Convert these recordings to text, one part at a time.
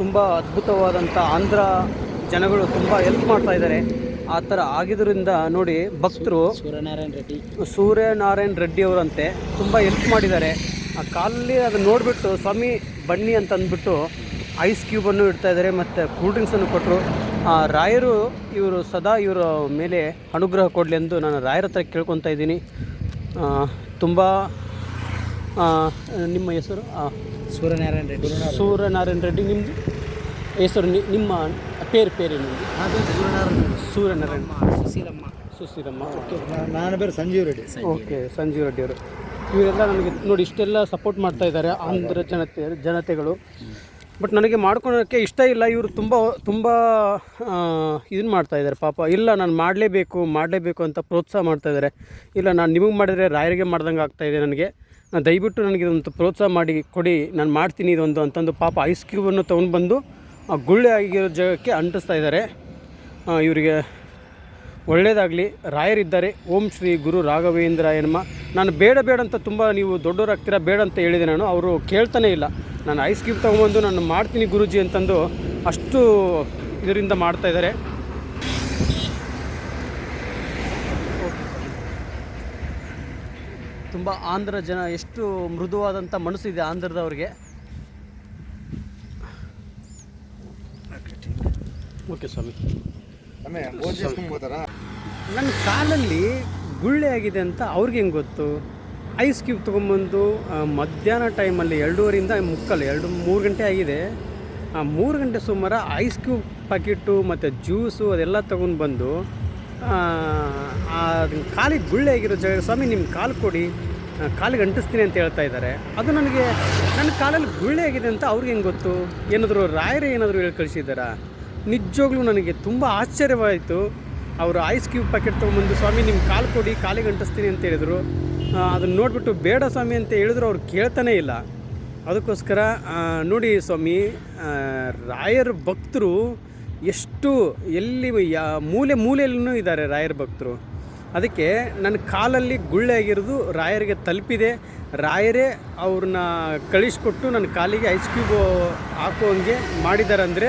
ತುಂಬ ಅದ್ಭುತವಾದಂಥ ಆಂಧ್ರ ಜನಗಳು ತುಂಬ ಹೆಲ್ಪ್ ಮಾಡ್ತಾ ಇದ್ದಾರೆ. ಆ ಥರ ಆಗಿದ್ದರಿಂದ ನೋಡಿ ಭಕ್ತರು ಸೂರ್ಯನಾರಾಯಣ ರೆಡ್ಡಿ. ಸೂರ್ಯನಾರಾಯಣ ರೆಡ್ಡಿ ಅವರಂತೆ ತುಂಬ ಹೆಲ್ಪ್ ಮಾಡಿದ್ದಾರೆ. ಆ ಕಾಲಲ್ಲಿ ಅದನ್ನು ನೋಡಿಬಿಟ್ಟು ಸ್ವಾಮಿ ಬನ್ನಿ ಅಂತ ಅಂದ್ಬಿಟ್ಟು ಐಸ್ ಕ್ಯೂಬನ್ನು ಇಡ್ತಾ ಇದ್ದಾರೆ ಮತ್ತು ಕೂಲ್ ಡ್ರಿಂಕ್ಸನ್ನು ಕೊಟ್ಟರು ಆ ರಾಯರು ಇವರು ಸದಾ ಇವರ ಮೇಲೆ ಅನುಗ್ರಹ ಕೊಡಲಿ ಎಂದು ನಾನು ರಾಯರ ಹತ್ರ ಕೇಳ್ಕೊತಾ ಇದ್ದೀನಿ. ತುಂಬ ನಿಮ್ಮ ಹೆಸರು? ಸೂರ್ಯನಾರಾಯಣ ರೆಡ್ಡಿ. ಸೂರ್ಯನಾರಾಯಣ ರೆಡ್ಡಿ. ನಿಮ್ಮದು ಹೆಸರು ನಿ- ನಿಮ್ಮ ಪೇರು ಪೇರು ನಿಮ್ಮದು ಸೂರ್ಯನಾರಾಯಣ ಸುಶೀಲಮ್ಮ. ಸುಶೀಲಮ್ಮ ಓಕೆ. ನಾನು ಬೇರೆ ಸಂಜೀವ್ ರೆಡ್ಡಿ. ಓಕೆ ಸಂಜೀವ್ ರೆಡ್ಡಿ ಅವರು. ಇವರೆಲ್ಲ ನನಗೆ ನೋಡಿ ಇಷ್ಟೆಲ್ಲ ಸಪೋರ್ಟ್ ಮಾಡ್ತಾ ಇದ್ದಾರೆ ಆಂಧ್ರ ಜನತೆ ಜನತೆಗಳು. ಬಟ್ ನನಗೆ ಮಾಡ್ಕೊಳೋಕ್ಕೆ ಇಷ್ಟ ಇಲ್ಲ. ಇವರು ತುಂಬ ತುಂಬ ಇದನ್ನು ಮಾಡ್ತಾ ಇದ್ದಾರೆ. ಪಾಪ ಇಲ್ಲ ನಾನು ಮಾಡಲೇಬೇಕು ಮಾಡಲೇಬೇಕು ಅಂತ ಪ್ರೋತ್ಸಾಹ ಮಾಡ್ತಾ ಇದ್ದಾರೆ. ಇಲ್ಲ ನಾನು ನಿಮಗೆ ಮಾಡಿದರೆ ರಾಯರಿಗೆ ಮಾಡ್ದಂಗೆ ಆಗ್ತಾ ಇದೆ ನನಗೆ. ದಯವಿಟ್ಟು ನನಗೆ ಇದೊಂದು ಪ್ರೋತ್ಸಾಹ ಮಾಡಿ, ಕೊಡಿ, ನಾನು ಮಾಡ್ತೀನಿ ಇದೊಂದು ಅಂತಂದು ಪಾಪ ಐಸ್ ಕ್ಯೂಬನ್ನು ತೊಗೊಂಡು ಬಂದು, ಆ ಗುಳ್ಳೆ ಆಗಿರೋ ಜಾಗಕ್ಕೆ ಅಂಟಿಸ್ತಾ ಇದ್ದಾರೆ. ಇವರಿಗೆ ಒಳ್ಳೆಯದಾಗಲಿ ರಾಯರಿದ್ದಾರೆ. ಓಂ ಶ್ರೀ ಗುರು ರಾಘವೇಂದ್ರ ಎನ್ಮ ನಾನು ಬೇಡ ಬೇಡ ಅಂತ ತುಂಬ ನೀವು ದೊಡ್ಡವರಾಗ್ತೀರಾ ಬೇಡ ಅಂತ ಹೇಳಿದೆ ನಾನು. ಅವರು ಕೇಳ್ತಾನೆ ಇಲ್ಲ. ನಾನು ಐಸ್ ಕ್ಯೂಬ್ ತೊಗೊಂಬಂದು ನಾನು ಮಾಡ್ತೀನಿ ಗುರುಜಿ ಅಂತಂದು ಅಷ್ಟು ಇದರಿಂದ ಮಾಡ್ತಾ ತುಂಬ ಆಂಧ್ರ ಜನ ಎಷ್ಟು ಮೃದುವಾದಂಥ ಮನಸ್ಸಿದೆ ಆಂಧ್ರದವ್ರಿಗೆ. ಓಕೆ ಸ್ವಾಮಿ. ನನ್ನ ಕಾಲಲ್ಲಿ ಗುಳ್ಳೆ ಆಗಿದೆ ಅಂತ ಅವ್ರಿಗೆ ಹೆಂಗೆ ಗೊತ್ತು? ಐಸ್ ಕ್ಯೂಬ್ ತೊಗೊಂಬಂದು ಮಧ್ಯಾಹ್ನ ಟೈಮಲ್ಲಿ ಎರಡೂವರೆಯಿಂದ ಮುಕ್ಕಲು ಎರಡು ಮೂರು ಗಂಟೆ ಆಗಿದೆ. ಆ ಮೂರು ಗಂಟೆ ಸುಮಾರು ಐಸ್ ಕ್ಯೂಬ್ ಪ್ಯಾಕೆಟು ಮತ್ತು ಜ್ಯೂಸು ಅದೆಲ್ಲ ತೊಗೊಂಡು ಬಂದು ಕಾಲಿಗೆ ಗುಳ್ಳೆ ಆಗಿರೋ ಜಾಗ, ಸ್ವಾಮಿ ನಿಮ್ಮ ಕಾಲು ಕೊಡಿ ಕಾಲಿಗೆ ಅಂಟಿಸ್ತೀನಿ ಅಂತ ಹೇಳ್ತಾ ಇದ್ದಾರೆ. ಅದು ನನಗೆ, ನನ್ನ ಕಾಲಲ್ಲಿ ಗುಳ್ಳೆ ಆಗಿದೆ ಅಂತ ಅವ್ರಿಗೆ ಹೆಂಗೆ ಗೊತ್ತು? ಏನಾದರೂ ರಾಯರೇ ಏನಾದರೂ ಹೇಳಿ ಕಳಿಸಿದ್ದಾರಾ? ನಿಜವಾಗ್ಲೂ ನನಗೆ ತುಂಬ ಆಶ್ಚರ್ಯವಾಯಿತು. ಅವರು ಐಸ್ ಕ್ಯೂಬ್ ಪ್ಯಾಕೆಟ್ ತೊಗೊಂಬಂದು, ಸ್ವಾಮಿ ನಿಮ್ಮ ಕಾಲು ಕೊಡಿ, ಕಾಲಿಗೆ ಅಂಟಿಸ್ತೀನಿ ಅಂತ ಹೇಳಿದರು. ಅದನ್ನು ನೋಡಿಬಿಟ್ಟು, ಬೇಡ ಸ್ವಾಮಿ ಅಂತ ಹೇಳಿದ್ರು, ಅವ್ರು ಕೇಳ್ತಾನೇ ಇಲ್ಲ. ಅದಕ್ಕೋಸ್ಕರ ನೋಡಿ ಸ್ವಾಮಿ ರಾಯರ ಭಕ್ತರು ಎಷ್ಟು ಎಲ್ಲಿ ಯಾ ಮೂಲೆ ಮೂಲೆಯಲ್ಲೂ ಇದ್ದಾರೆ ರಾಯರ ಭಕ್ತರು. ಅದಕ್ಕೆ ನನ್ನ ಕಾಲಲ್ಲಿ ಗುಳ್ಳೆ ಆಗಿರೋದು ರಾಯರಿಗೆ ತಲುಪಿದೆ. ರಾಯರೇ ಅವ್ರನ್ನ ಕಳಿಸ್ಕೊಟ್ಟು ನನ್ನ ಕಾಲಿಗೆ ಐಸ್ ಕ್ಯೂಬ್ ಹಾಕುವಂಗೆ ಮಾಡಿದ್ದಾರೆ ಅಂದರೆ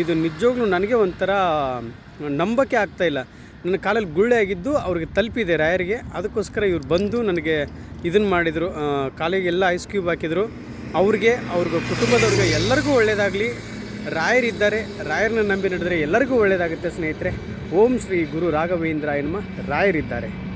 ಇದು ನಿಜವಾಗ್ಲೂ ನನಗೆ ಒಂಥರ ನಂಬಕ್ಕೆ ಆಗ್ತಾ ಇಲ್ಲ. ನನ್ನ ಕಾಲಲ್ಲಿ ಗುಳ್ಳೆ ಆಗಿದ್ದು ಅವ್ರಿಗೆ ತಲುಪಿದೆ ರಾಯರಿಗೆ. ಅದಕ್ಕೋಸ್ಕರ ಇವ್ರು ಬಂದು ನನಗೆ ಇದನ್ನು ಮಾಡಿದರು ಕಾಲಿಗೆಲ್ಲ ಐಸ್ ಕ್ಯೂಬ್ ಹಾಕಿದರು. ಅವ್ರಿಗೆ ಅವ್ರಿಗೆ ಕುಟುಂಬದವ್ರಿಗೆ ಎಲ್ಲರಿಗೂ ಒಳ್ಳೆಯದಾಗಲಿ ರಾಯರಿದ್ದಾರೆ ರಾಯರನ್ನ ನಂಬಿ ನಡೆದರೆ ಎಲ್ಲರಿಗೂ ಒಳ್ಳೆಯದಾಗುತ್ತೆ ಸ್ನೇಹಿತರೆ. ಓಂ ಶ್ರೀ ಗುರು ರಾಘವೇಂದ್ರ ಎನ್ನುವ ರಾಯರಿದ್ದಾರೆ.